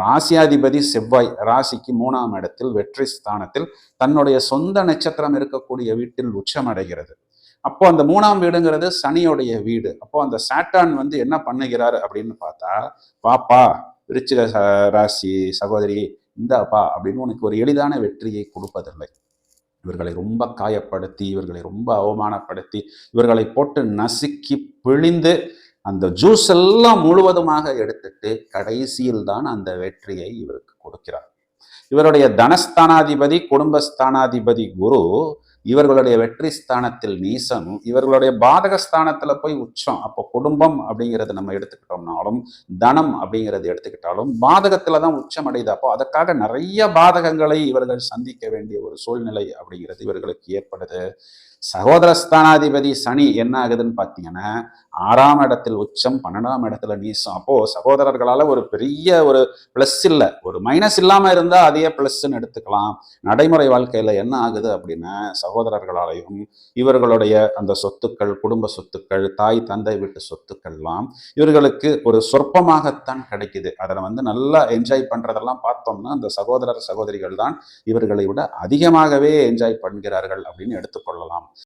ராசியாதிபதி செவ்வாய் ராசிக்கு மூணாம் இடத்தில் வெற்றி ஸ்தானத்தில் தன்னுடைய சொந்த நட்சத்திரம் இருக்கக்கூடிய வீட்டில் உச்சமடைகிறது அப்போ அந்த மூணாம் வீடுங்கிறது சனியோடைய வீடு. அப்போ அந்த சாட்டான் வந்து என்ன பண்ணுகிறார் அப்படின்னு பார்த்தா பாப்பா விருச்சிக ராசி சகோதரி இந்தாப்பா அப்படின்னு உனக்கு ஒரு எளிதான வெற்றியை கொடுப்பதில்லை. இவர்களை ரொம்ப காயப்படுத்தி இவர்களை ரொம்ப அவமானப்படுத்தி இவர்களை போட்டு நசுக்கி பிழிந்து அந்த ஜூஸ் எல்லாம் முழுவதுமாக எடுத்துட்டு கடைசியில் தான் அந்த வெற்றியை இவருக்கு கொடுக்கிறார். இவருடைய தனஸ்தானாதிபதி குடும்பஸ்தானாதிபதி குரு இவர்களுடைய வெற்றி ஸ்தானத்தில் நீசம் இவர்களுடைய பாதக ஸ்தானத்துல போய் உச்சம். அப்போ குடும்பம் அப்படிங்கிறத நம்ம எடுத்துக்கிட்டோம். எடுத்துக்கிட்டோம்னாலும் தனம் அப்படிங்கிறது எடுத்துக்கிட்டாலும் பாதகத்துல தான் உச்சம் அடையுது அப்போ அதற்காக நிறைய பாதகங்களை இவர்கள் சந்திக்க வேண்டிய ஒரு சூழ்நிலை அப்படிங்கிறது இவர்களுக்கு ஏற்படுது. சகோதரஸ்தானாதிபதி சனி என்ன ஆகுதுன்னு பார்த்தீங்கன்னா ஆறாம் இடத்தில் உச்சம் பன்னெண்டாம் இடத்துல நீசம். அப்போ சகோதரர்களால் ஒரு பெரிய ஒரு ப்ளஸ் இல்லை. ஒரு மைனஸ் இல்லாமல் இருந்தால் அதையே ப்ளஸ்ன்னு எடுத்துக்கலாம். நடைமுறை வாழ்க்கையில் என்ன ஆகுது அப்படின்னா சகோதரர்களாலையும் இவர்களுடைய அந்த சொத்துக்கள் குடும்ப சொத்துக்கள் தாய் தந்தை வீட்டு சொத்துக்கள்லாம் இவர்களுக்கு ஒரு சொற்பமாகத்தான் கிடைக்குது. அதை வந்து நல்லா என்ஜாய் பண்றதெல்லாம் பார்த்தோம்னா அந்த சகோதரர் சகோதரிகள் தான் இவர்களை விட அதிகமாகவே என்ஜாய் பண்ணுகிறார்கள் அப்படின்னு எடுத்துக்கொள்ளலாம்